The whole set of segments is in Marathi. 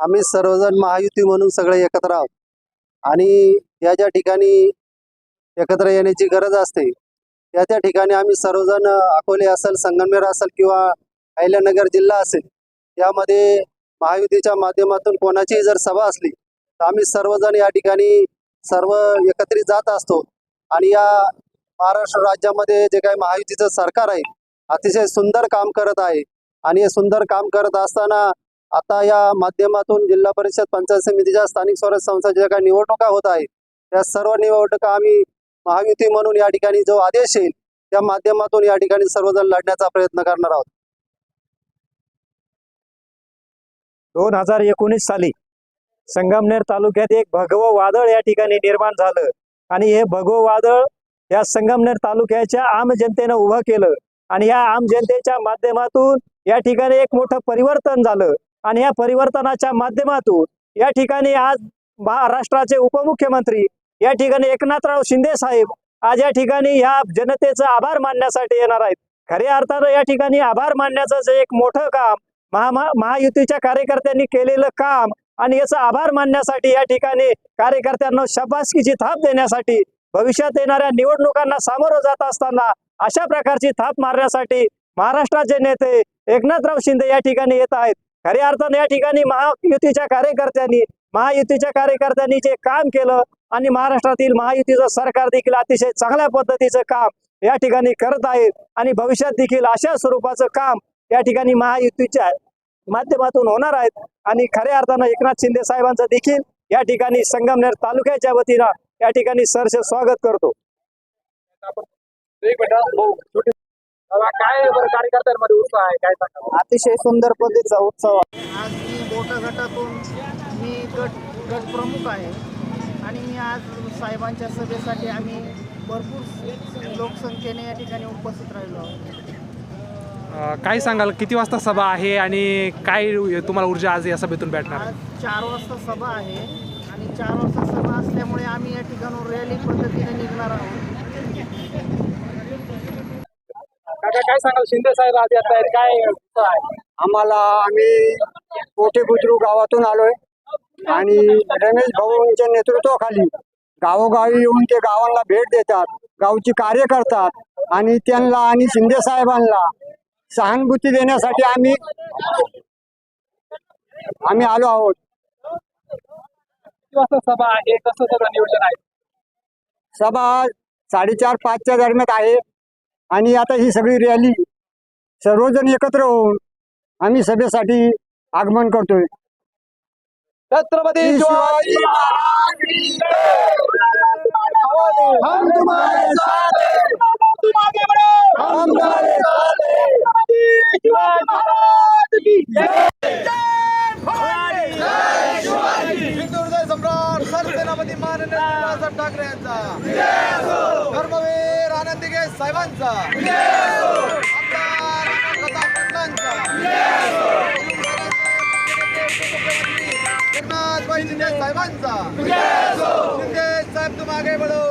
आम्ही सर्वजण महायुती म्हणून सगळे एकत्र आहोत. आणि या ज्या ठिकाणी एकत्र येण्याची गरज असते त्या त्या ठिकाणी आम्ही सर्वजण अकोले असेल संगमनेर असेल किंवा अहिल्यानगर जिल्हा असेल यामध्ये महायुतीच्या माध्यमातून कोणाचीही जर सभा असली तर आम्ही सर्वजण या ठिकाणी सर्व एकत्रित जात असतो. आणि या महाराष्ट्र राज्यामध्ये जे काही महायुतीचं सरकार आहे अतिशय सुंदर काम करत आहे. आणि हे सुंदर काम करत असताना आता या माध्यमातून जिल्हा परिषद पंचायत समितीच्या स्थानिक स्वराज्य संस्थाच्या ज्या काही निवडणुका होत आहेत त्या सर्व निवडणुका आम्ही महायुती म्हणून या ठिकाणी जो आदेश येईल त्या माध्यमातून या ठिकाणी सर्वजण लढण्याचा प्रयत्न करणार आहोत. दोन हजार एकोणीस साली संगमनेर तालुक्यात एक भगवं वादळ या ठिकाणी निर्माण झालं आणि हे भगवं वादळ या संगमनेर तालुक्याच्या आम जनतेनं उभं केलं आणि या आम जनतेच्या माध्यमातून या ठिकाणी एक मोठं परिवर्तन झालं. आणि या परिवर्तनाच्या माध्यमातून या ठिकाणी आज महाराष्ट्राचे उपमुख्यमंत्री या ठिकाणी एकनाथराव शिंदे साहेब आज या ठिकाणी या जनतेचा आभार मानण्यासाठी येणार आहेत. खऱ्या अर्थानं या ठिकाणी आभार मानण्याचं जे एक मोठं काम महा महायुतीच्या कार्यकर्त्यांनी केलेलं काम आणि याचा आभार मानण्यासाठी या ठिकाणी कार्यकर्त्यांना शबासकीची थाप देण्यासाठी भविष्यात येणाऱ्या निवडणुकांना सामोरं जात असताना अशा प्रकारची थाप मारण्यासाठी महाराष्ट्राचे नेते एकनाथराव शिंदे या ठिकाणी येत आहेत. खऱ्या अर्थानं या ठिकाणी महायुतीच्या कार्यकर्त्यांनी महायुतीच्या कार्यकर्त्यांनी जे काम केलं आणि महाराष्ट्रातील महायुतीचं सरकार देखील अतिशय चांगल्या पद्धतीचं काम या ठिकाणी करत आहेत आणि भविष्यात देखील अशा स्वरूपाचं काम या ठिकाणी महायुतीच्या माध्यमातून होणार आहेत आणि खऱ्या अर्थानं एकनाथ शिंदे साहेबांचं देखील या ठिकाणी संगमनेर तालुक्याच्या वतीनं या ठिकाणी सरसे स्वागत करतो. काय बरं कार्यकर्त्यांमध्ये उत्साह आहे? काय सांगा अतिशय सुंदर पद्धतीचा उत्सव आज मी बोट गटातून मी गट गट प्रमुख आहे. आणि मी आज साहेबांच्या सभेसाठी आम्ही भरपूर लोकसंख्येने या ठिकाणी उपस्थित राहिलो आहोत. काय सांगाल? किती वाजता सभा आहे आणि काय तुम्हाला ऊर्जा आज या सभेतून भेटणार आज चार वाजता सभा आहे. आणि चार वाजता सभा असल्यामुळे आम्ही या ठिकाणून रॅली पद्धतीने निघणार आहोत. काका काय सांगाल? शिंदे साहेब आज येत आहेत. काय आहे? आम्हाला आम्ही कोठे बुद्रू गावातून आलोय आणि रमेश भाऊंच्या नेतृत्वाखाली गावोगावी येऊन ते गावांना भेट देतात गावची कार्य करतात आणि त्यांना आणि शिंदे साहेबांना सहानुभूती देण्यासाठी आम्ही आम्ही आलो आहोत. किती वाजता सभा आहे? कसं सगळं नियोजन आहे? सभा साडेचार पाचच्या दरम्यान आहे. आणि आता ही सगळी रॅली सर्वजण एकत्र होऊन आम्ही सभेसाठी आगमन करतोय. छत्रपती शिवाजी महाराज की हम तुम्हारे साथ हैं. तुम आगे बढ़ो हम तुम्हारे साथ हैं. छत्रपती शिवाजी महाराज की हिंदुहृदय सम्राट सरसेनापती माननीय बाळासाहेब ठाकरे यांचा धर्मवीर साहेबांचा शिंदे साहेबांचा. शिंदे साहेब तुम आगे बढ़ो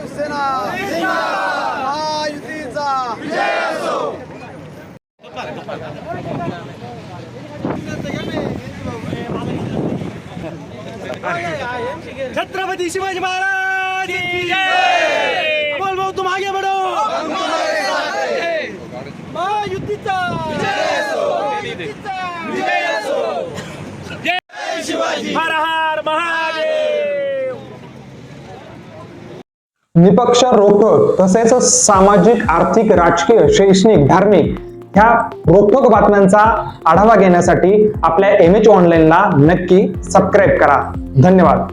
शिवसेना. महायुतीचा. छत्रपती शिवाजी महाराज! की जय! बोल भाऊ तुम आगे बढ़ो। महायुतीचा। हर हर महादेव। निपक्ष रोखक तसेच सामाजिक आर्थिक राजकीय शैक्षणिक धार्मिक ह्या रोखोक बातम्यांचा आढावा घेण्यासाठी आपल्या एम एच ऑनलाईनला नक्की सबस्क्राईब करा. धन्यवाद.